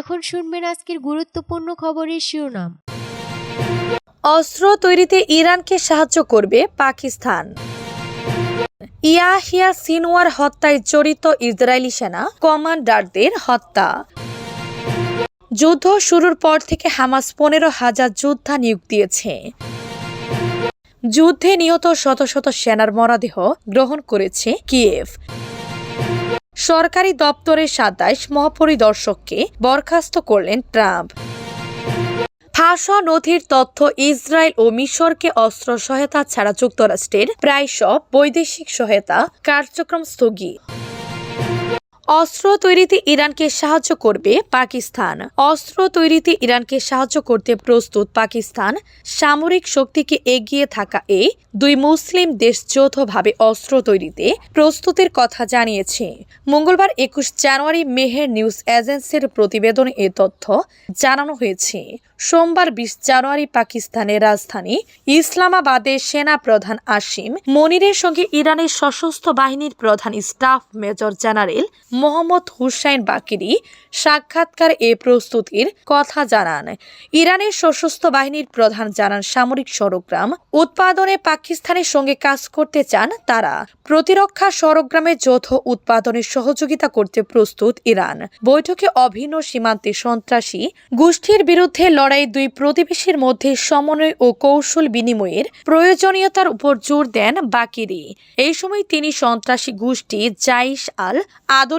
এখন শুনবেন আজকের গুরুত্বপূর্ণ খবরের শিরোনাম। অস্ত্র তৈরিতে ইরানকে সাহায্য করবে পাকিস্তান। ইয়াহিয়া সিনওয়ার হত্যায় জড়িত ইসরায়েলি সেনা কমান্ডারদের হত্যা। যুদ্ধ শুরুর পর থেকে হামাস পনেরো হাজার যোদ্ধা নিয়োগ দিয়েছে। যুদ্ধে নিহত শত শত সেনার মরাদেহ গ্রহণ করেছে কিয়েভ। সরকারি দপ্তরের সাতাইশ মহাপরিদর্শককে বরখাস্ত করলেন ট্রাম্প। ফাঁসা নথির তথ্য ইসরায়েল ও মিশরকে অস্ত্র সহায়তা ছাড়া যুক্তরাষ্ট্রের প্রায় সব বৈদেশিক সহায়তা কার্যক্রম স্থগিত। অস্ত্র তৈরিতে ইরানকে সাহায্য করবে পাকিস্তান। অস্ত্র তৈরিতে ইরানকে সাহায্য করতে প্রস্তুত পাকিস্তান। সামরিক শক্তিকে এগিয়ে থাকা এই দুই মুসলিম দেশ যৌথভাবে অস্ত্র তৈরিতে প্রস্তুতির কথা জানিয়েছে। মঙ্গলবার একুশ জানুয়ারি মেহের নিউজ এজেন্সির প্রতিবেদনে এ তথ্য জানানো হয়েছে। সোমবার বিশ জানুয়ারি পাকিস্তানের রাজধানী ইসলামাবাদে সেনা প্রধান আসিম মনিরের সঙ্গে ইরানের সশস্ত্র বাহিনীর প্রধান staff major general Mohammad Hussain Bagheri সাক্ষাৎকার এ প্রস্তুতির কথা জানান। ইরানের সশস্ত্র বাহিনীর প্রধান জানান, সামরিক সরগ্রাম উৎপাদনে পাকিস্তানের সঙ্গে কাজ করতে চান তারা। প্রতিরক্ষা সরগ্রামে যৌথ উৎপাদনে সহযোগিতা করতে প্রস্তুত ইরান। বৈঠকে অভিন্ন সীমান্তে সন্ত্রাসী গোষ্ঠীর বিরুদ্ধে লড়াই দুই প্রতিবেশীর মধ্যে সমন্বয় ও কৌশল বিনিময়ের প্রয়োজনীয়তার উপর জোর দেন বাকিরি। এই সময় তিনি সন্ত্রাসী গোষ্ঠী জাইশ আল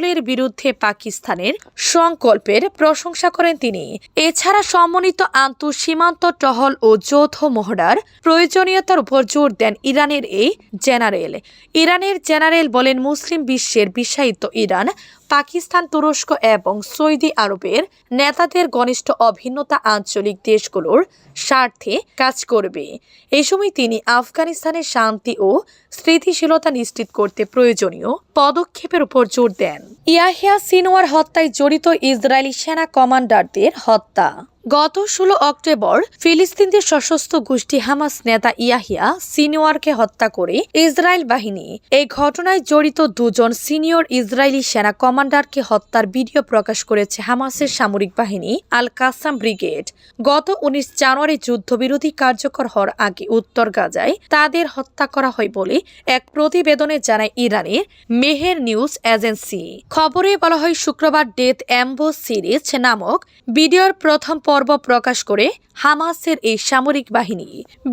আদলের বিরুদ্ধে পাকিস্তানের সংকল্পের প্রশংসা করেন তিনি। এছাড়া সমন্বিত আন্তঃ সীমান্ত টহল ও যৌথ মহড়ার প্রয়োজনীয়তার উপর জোর দেন ইরানের এই জেনারেল। ইরানের জেনারেল বলেন, মুসলিম বিশ্বের বিশ্বায়িত ইরান পাকিস্তান, তুরস্ক এবং সৌদি আরবের নেতাদের ঘনিষ্ঠ অভিন্নতা আঞ্চলিক দেশগুলোর স্বার্থে কাজ করবে। এই সময় তিনি আফগানিস্তানের শান্তি ও স্থিতিশীলতা নিশ্চিত করতে প্রয়োজনীয় পদক্ষেপের উপর জোর দেন। ইয়াহিয়া সিনোয়ার হত্যায় জড়িত ইসরায়েলি সেনা কমান্ডারদের হত্যা। গত ষোলো অক্টোবর ফিলিস্তিনদের সশস্ত্র গোষ্ঠী হামাস নেতা ইয়াহিয়া সিনিয়রকে হত্যা করে ইসরায়েল বাহিনী এই ঘটনায় জড়িত দুজন সিনিয়র ইসরায়েলি সেনা কমান্ডারকে হত্যার ভিডিও প্রকাশ করেছে হামাসের সামরিক বাহিনী আল কাসাম ব্রিগেড। গত উনিশ জানুয়ারি যুদ্ধবিরোধী কার্যকর হওয়ার আগে উত্তর গাজায় তাদের হত্যা করা হয় বলে এক প্রতিবেদনে জানায় ইরানের মেহের নিউজ এজেন্সি। খবরে বলা হয়, শুক্রবার ডেথ অ্যাম্বো সিরিজ নামক ভিডিওর প্রথম পর্ব প্রকাশ করে হামাসের এই সামরিক বাহিনী।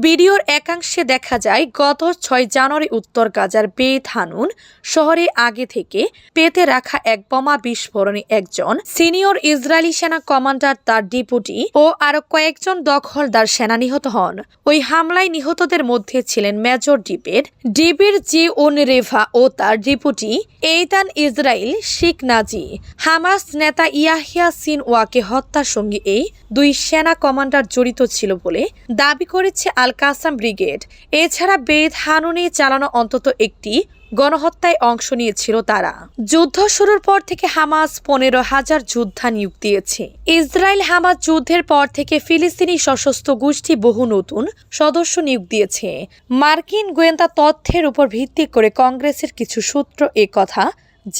ভিডিওর একাংশে দেখা যায়, গত ছয় জানুয়ারি উত্তর গাজার বেত হানুন শহরে আগে থেকে পেতে রাখা এক বোমা বিস্ফোরণে একজন সিনিয়র ইসরায়েলি সেনা কমান্ডার, তার ডিপুটি ও আরও কয়েকজন দখলদার সেনা নিহত হন। ওই হামলায় নিহতদের মধ্যে ছিলেন মেজর ডিপের ডিবির জি ওন রেভা ও তার ডিপুটি এইতান ইসরায়েল শিখ নাজি। হামাস নেতা ইয়াহিয়া সিন ওয়াকে হত্যার সঙ্গে এই দুই সেনা কমান্ডার জড়িত ছিল বলে দাবি করেছে আল কাসাম ব্রিগেড। এছাড়া বেদ হানুনে চালানো অন্তত একটি গণহত্যায় অংশ নিয়েছিল তারা। যুদ্ধ শুরুর পর থেকে হামাস পনেরো হাজার যোদ্ধা নিয়োগ দিয়েছে। ইসরায়েল হামাস যুদ্ধের পর থেকে ফিলিস্তিনি সশস্ত্র গোষ্ঠী বহু নতুন সদস্য নিয়োগ দিয়েছে। মার্কিন গোয়েন্দা তথ্যের উপর ভিত্তি করে কংগ্রেসের কিছু সূত্র এ কথা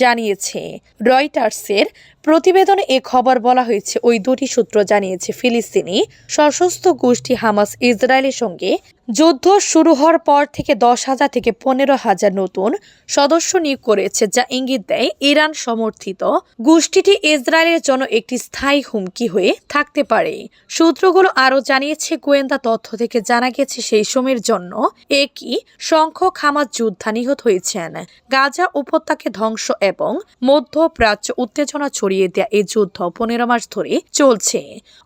জানিয়েছে। রয়টার্সের প্রতিবেদনে এ খবর বলা হয়েছে, ওই দুটি সূত্র জানিয়েছে ফিলিস্তিনি সশস্ত্র গোষ্ঠী হামাস ইসরায়েলের সঙ্গে যুদ্ধ শুরু হওয়ার পর থেকে দশ হাজার থেকে পনেরো হাজার নতুন সদস্য নিয়োগ করেছে, যা ইঙ্গিত দেয় ইরান সমর্থিত গোষ্ঠীটি ইসরায়েলের জন্য একটি স্থায়ী হুমকি হয়ে থাকতে পারে। সূত্রগুলো আরও জানিয়েছে, গোয়েন্দা তথ্য থেকে জানা গেছে, সেই সময়ের জন্য একই সংখ্যক হামাস যোদ্ধা নিহত হয়েছেন। গাজা উপত্যকে ধ্বংস এবং মধ্যপ্রাচ্য উত্তেজনা ছড়িয়ে দেয়া এই যুদ্ধ পনেরো মাস ধরে চলছে।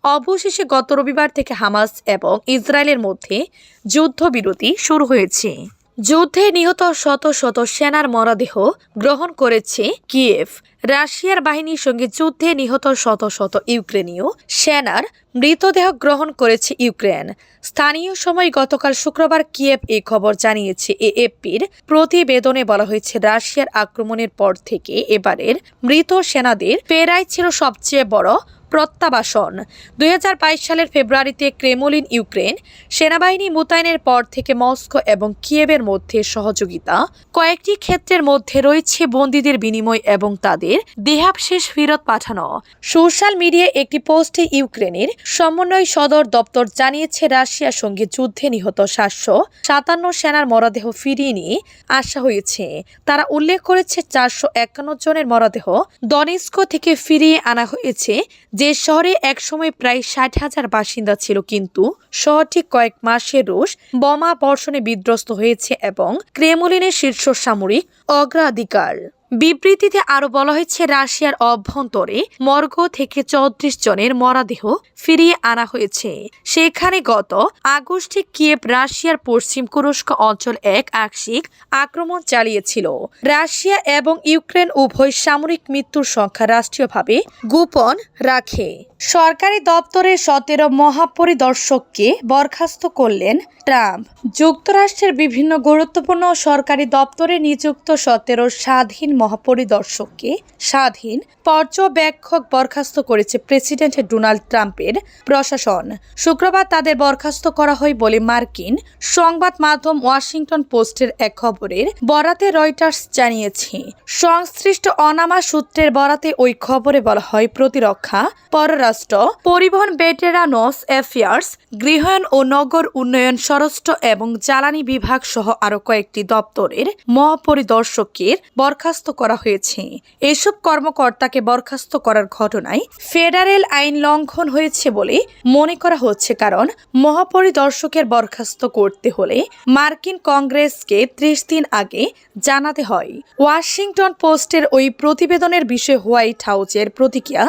অবশেষে গত রবিবার থেকে হামাস এবং ইসরায়েলের মধ্যে যুদ্ধবিরতি শুরু হয়েছে। যুদ্ধে নিহত শত শত সেনার মরদেহ গ্রহণ করেছে কিয়েভ। রাশিয়ার বাহিনীর সঙ্গে যুদ্ধে নিহত শত শত ইউক্রেনীয় সেনার মৃতদেহ গ্রহণ করেছে ইউক্রেন। স্থানীয় সময় গতকাল শুক্রবার কিয়েভ এই খবর জানিয়েছে। এএফপির প্রতিবেদনে বলা হয়েছে, রাশিয়ার আক্রমণের পর থেকে এবারের মৃত সেনাদের পেরাই ছিল সবচেয়ে বড় প্রত্যাবাসন। দুই হাজার বাইশ সালের ফেব্রুয়ারিতে ক্রেমলিন, ইউক্রেন সেনাবাহিনী মোতায়েনের পর থেকে মস্কো এবং কিয়েভের মধ্যে সহযোগিতা। কয়েকটি ক্ষেত্রের মধ্যে রয়েছে বন্দীদের বিনিময় এবং তাদের দেহাবশেষ ফেরত পাঠানো। সোশ্যাল মিডিয়ায় একটি পোস্টে ইউক্রেনের সমন্বয় সদর দপ্তর জানিয়েছে, রাশিয়ার সঙ্গে যুদ্ধে নিহত সাতশো সাতান্ন সেনার মরদেহ ফিরিয়ে নিয়ে আসা হয়েছে। তারা উল্লেখ করেছে, চারশো একান্ন জনের মরদেহ দনিস্কো থেকে ফিরিয়ে আনা হয়েছে যে শহরে একসময় প্রায় ষাট হাজার বাসিন্দা ছিল, কিন্তু শহরটি কয়েক মাসের রুশ বোমা বর্ষণে বিধ্বস্ত হয়েছে এবং ক্রেমলিনের শীর্ষ সামরিক অগ্রাধিকার। বিবৃতিতে আরও বলা হয়েছে, রাশিয়ার অভ্যন্তরে মর্গ থেকে চৌত্রিশ জনের মরাদেহ ফিরিয়ে আনা হয়েছে। সেখানে গত আগস্টে কিয়েভ রাশিয়ার পশ্চিম কুরস্ক অঞ্চল এক আংশিক আক্রমণ চালিয়েছিল। রাশিয়া এবং ইউক্রেন উভয় সামরিক মৃত্যুর সংখ্যা রাষ্ট্রীয়ভাবে গোপন রাখে। সরকারি দপ্তরের সতেরো মহাপরিদর্শককে বরখাস্ত করলেন ট্রাম্প। যুক্তরাষ্ট্রের বিভিন্ন গুরুত্বপূর্ণ সরকারি দপ্তরে নিযুক্ত সতেরো স্বাধীন মহাপরিদর্শককে স্বাধীন পর্যবেক্ষক বরখাস্ত করেছে প্রেসিডেন্ট ডোনাল্ড ট্রাম্পের প্রশাসন। শুক্রবার তাদের বরখাস্ত করা হয় বলে মার্কিন সংবাদ মাধ্যম ওয়াশিংটন পোস্টের এক খবরের বরাতে রয়টার্স জানিয়েছে, সংশ্লিষ্ট অনামা সূত্রের বরাতে ওই খবরে বলা হয়, প্রতিরক্ষা, পররাষ্ট্র, পরিবহন ভেটেরানস অ্যাফেয়ার্স গৃহায়ণ ও নগর উন্নয়ন, স্বরাষ্ট্র এবং জ্বালানি বিভাগ সহ আরও কয়েকটি দপ্তরের মহাপরিদর্শকের বরখাস্ত করা হয়েছে। এসব কর্মকর্তাকে বরখাস্ত করার ঘটনায় ফেডারেল আইন লঙ্ঘন হয়েছে বলে মনে করা হচ্ছে, কারণ মহাপরিদর্শকের বরখাস্ত করতে হলে মার্কিন কংগ্রেসকে ত্রিশ দিন আগে জানাতে হয়। ওয়াশিংটন পোস্টের ওই প্রতিবেদনের বিষয়ে হোয়াইট হাউসের প্রতিক্রিয়া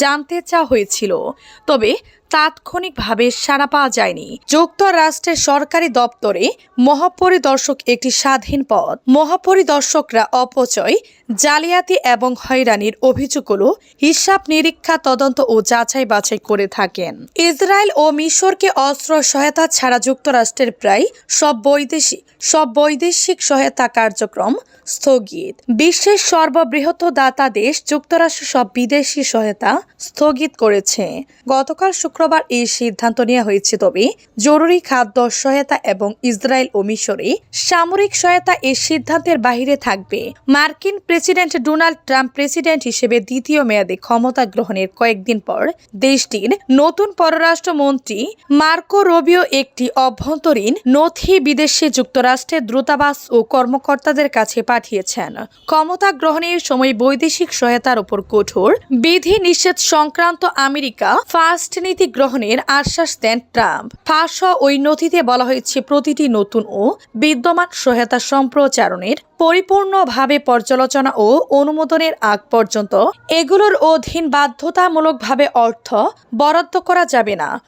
জানতে চাওয়া হয়েছিল। তবে তাৎক্ষণিকভাবে সাড়া পাওয়া যায়নি। যুক্তরাষ্ট্রের সরকারি দপ্তরে মহাপরিদর্শক একটি স্বাধীন পদ। মহাপরিদর্শকরা অপচয় জালিয়াতি এবং হয়রানির অভিযোগগুলো হিসাব নিরীক্ষা, তদন্ত ও যাচাই বাছাই করে থাকেন। ইসরায়েল ও মিশরকে অস্ত্র সহায়তা ছাড়া যুক্তরাষ্ট্রের প্রায় সব বৈদেশিক সব বৈদেশিক সহায়তা কার্যক্রম স্থগিত। বিশ্বের সর্ববৃহৎ দাতা দেশ যুক্তরাষ্ট্র সব বিদেশি সহায়তা স্থগিত করেছে। গতকাল শুক্রবার এই সিদ্ধান্ত নেওয়া হয়েছে, তবে জরুরি খাদ্য সহায়তা এবং ইসরায়েল ও মিশরে সামরিক সহায়তা এই সিদ্ধান্তের বাইরে থাকবে। মার্কিন প্রেসিডেন্ট ডোনাল্ড ট্রাম্প প্রেসিডেন্ট হিসেবে দ্বিতীয় মেয়াদে ক্ষমতা গ্রহণের কয়েকদিন পর দেশটির নতুন পররাষ্ট্রমন্ত্রী মার্কো রবিও একটি অভ্যন্তরীণ নথি বিদেশে যুক্তরাষ্ট্রের দূতাবাস ও কর্মকর্তাদের কাছে পাঠিয়েছেন। ক্ষমতা গ্রহণের সময় বৈদেশিক সহায়তার উপর কঠোর বিধি নিষেধ সংক্রান্ত আমেরিকা ফার্স্ট নীতি গ্রহণের আশ্বাস দেন ট্রাম্প। ফাঁস ওই নথিতে বলা হয়েছে, প্রতিটি নতুন ও বিদ্যমান সহায়তা সম্প্রচারণের পরিপূর্ণভাবে পর্যালোচনা ও অনুমোদনের আগ পর্যন্ত এগুলোর অধীন বাধ্যতামূলকভাবে অর্থ বরাদ্দ করা যাবে না।